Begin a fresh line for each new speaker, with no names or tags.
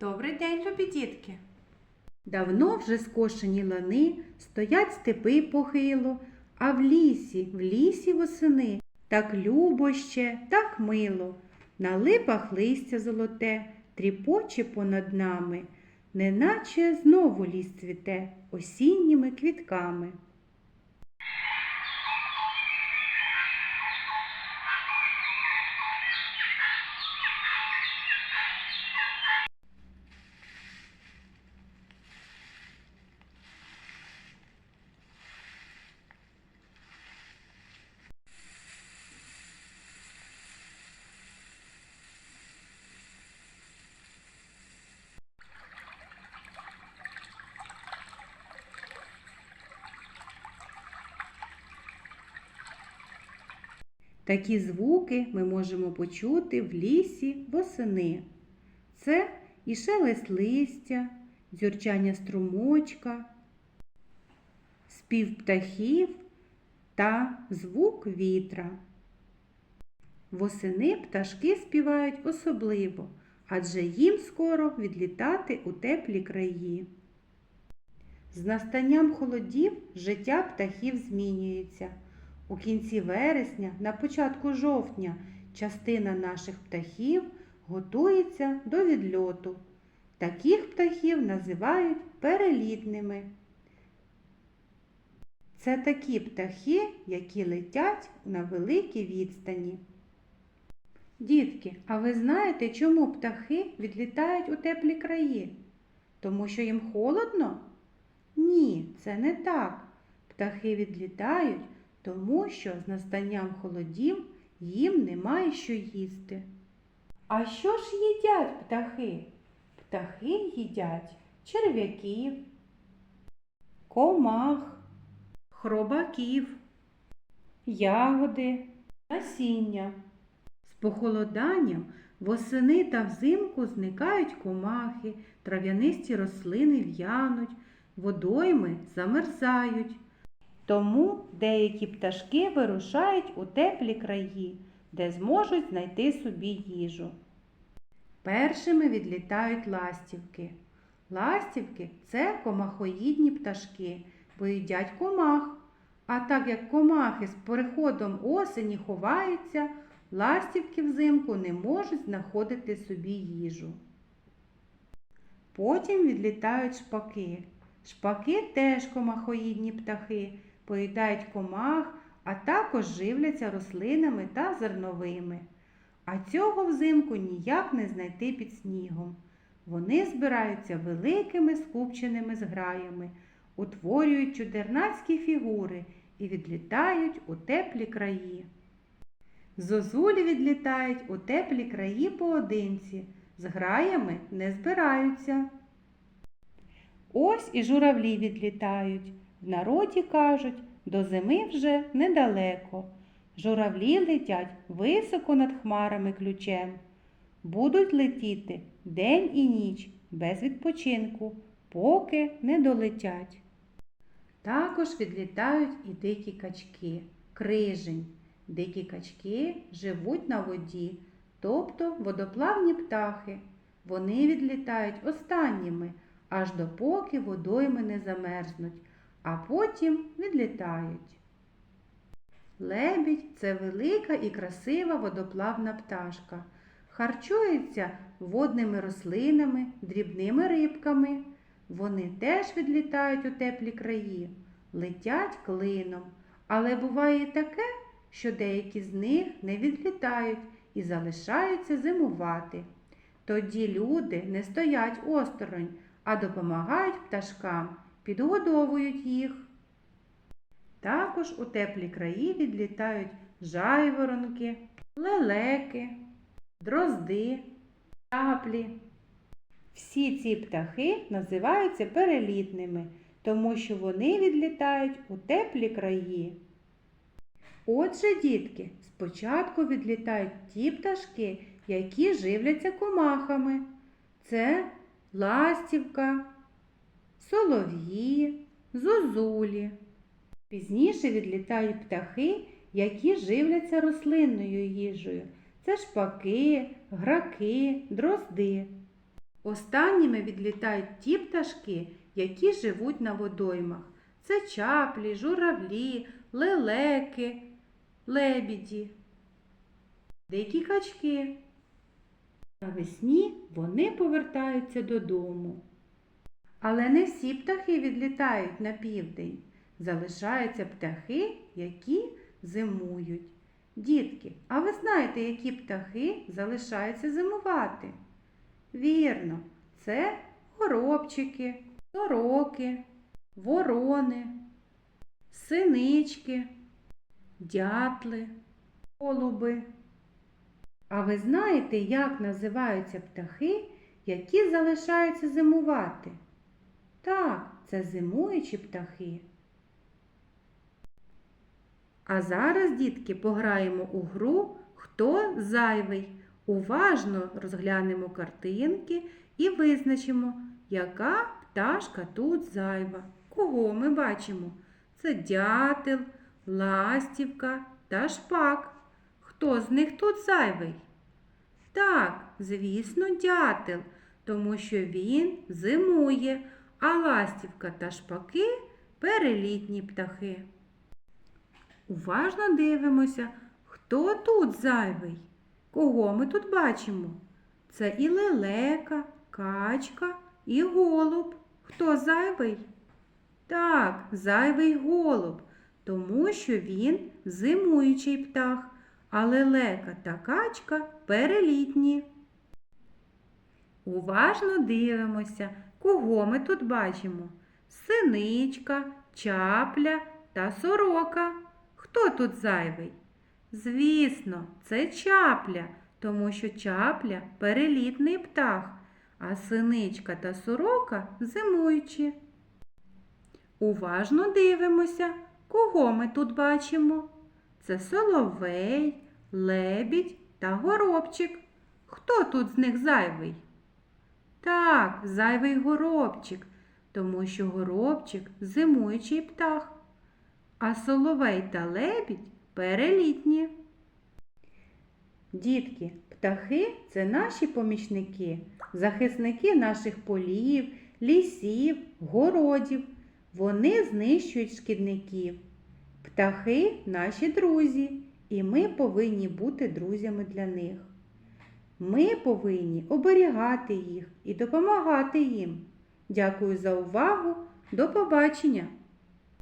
Добрий день, любі дітки!
Давно вже скошені лани, стоять степи похило, а в лісі, в лісі восени, так любо ще, так мило. На липах листя золоте, тріпоче понад нами, неначе знову ліс цвіте осінніми квітками. Такі звуки ми можемо почути в лісі восени. Це і шелест листя, дзюрчання струмочка, спів птахів та звук вітра. Восени пташки співають особливо, адже їм скоро відлітати у теплі краї. З настанням холодів життя птахів змінюється. У кінці вересня, на початку жовтня, частина наших птахів готується до відльоту. Таких птахів називають перелітними. Це такі птахи, які летять на великій відстані. Дітки, а ви знаєте, чому птахи відлітають у теплі краї? Тому що їм холодно? Ні, це не так. Птахи відлітають, тому що з настанням холодів їм немає що їсти. А що ж їдять птахи? Птахи їдять черв'яків, комах, хробаків, ягоди, насіння. З похолоданням восени та взимку зникають комахи, трав'янисті рослини в'януть, водойми замерзають. Тому деякі пташки вирушають у теплі краї, де зможуть знайти собі їжу. Першими відлітають ластівки. Ластівки це комахоїдні пташки, бо їдять комах. А так як комахи з переходом осені ховаються, ластівки взимку не можуть знаходити собі їжу. Потім відлітають шпаки. Шпаки теж комахоїдні птахи, поїдають комах, а також живляться рослинами та зерновими. А цього взимку ніяк не знайти під снігом. Вони збираються великими скупченими зграями, утворюють чудернацькі фігури і відлітають у теплі краї. Зозулі відлітають у теплі краї поодинці, з граями не збираються. Ось і журавлі відлітають. В народі кажуть, до зими вже недалеко. Журавлі летять високо над хмарами ключем. Будуть летіти день і ніч без відпочинку, поки не долетять. Також відлітають і дикі качки, крижень. Дикі качки живуть на воді, тобто водоплавні птахи. Вони відлітають останніми, аж допоки водойми не замерзнуть, а потім відлітають. Лебідь це велика і красива водоплавна пташка. Харчується водними рослинами, дрібними рибками. Вони теж відлітають у теплі краї, летять клином. Але буває і таке, що деякі з них не відлітають і залишаються зимувати. Тоді люди не стоять осторонь, а допомагають пташкам, підгодовують їх. Також у теплі краї відлітають жайворонки, лелеки, дрозди, чаплі. Всі ці птахи називаються перелітними, тому що вони відлітають у теплі краї. Отже, дітки, спочатку відлітають ті пташки, які живляться комахами. Це ластівка, солов'ї, зозулі. Пізніше відлітають птахи, які живляться рослинною їжею. Це шпаки, граки, дрозди. Останніми відлітають ті пташки, які живуть на водоймах. Це чаплі, журавлі, лелеки, лебіді, деякі качки. Навесні вони повертаються додому. Але не всі птахи відлітають на південь. Залишаються птахи, які зимують. Дітки, а ви знаєте, які птахи залишаються зимувати? Вірно, це горобчики, сороки, ворони, синички, дятли, голуби. А ви знаєте, як називаються птахи, які залишаються зимувати? Так, це зимуючі птахи. А зараз, дітки, пограємо у гру Хто зайвий. Уважно розглянемо картинки і визначимо, яка пташка тут зайва. Кого ми бачимо? Це дятел, ластівка та шпак. Хто з них тут зайвий? Так, звісно, дятел, тому що він зимує, а ластівка та шпаки перелітні птахи. Уважно дивимося, хто тут зайвий. Кого ми тут бачимо? Це і лелека, качка, і голуб. Хто зайвий? Так, зайвий голуб, тому що він зимуючий птах, а лелека та качка перелітні. Уважно дивимося, кого ми тут бачимо. Синичка, чапля та сорока. Хто тут зайвий? Звісно, це чапля, тому що чапля перелітний птах, а синичка та сорока зимуючі. Уважно дивимося, кого ми тут бачимо. Це соловей, лебідь та горобчик. Хто тут з них зайвий? Так, зайвий горобчик, тому що горобчик зимуючий птах, а соловей та лебідь перелітні. Дітки, птахи це наші помічники, захисники наших полів, лісів, городів. Вони знищують шкідників. Птахи наші друзі, і ми повинні бути друзями для них. Ми повинні оберігати їх і допомагати їм. Дякую за увагу. До побачення!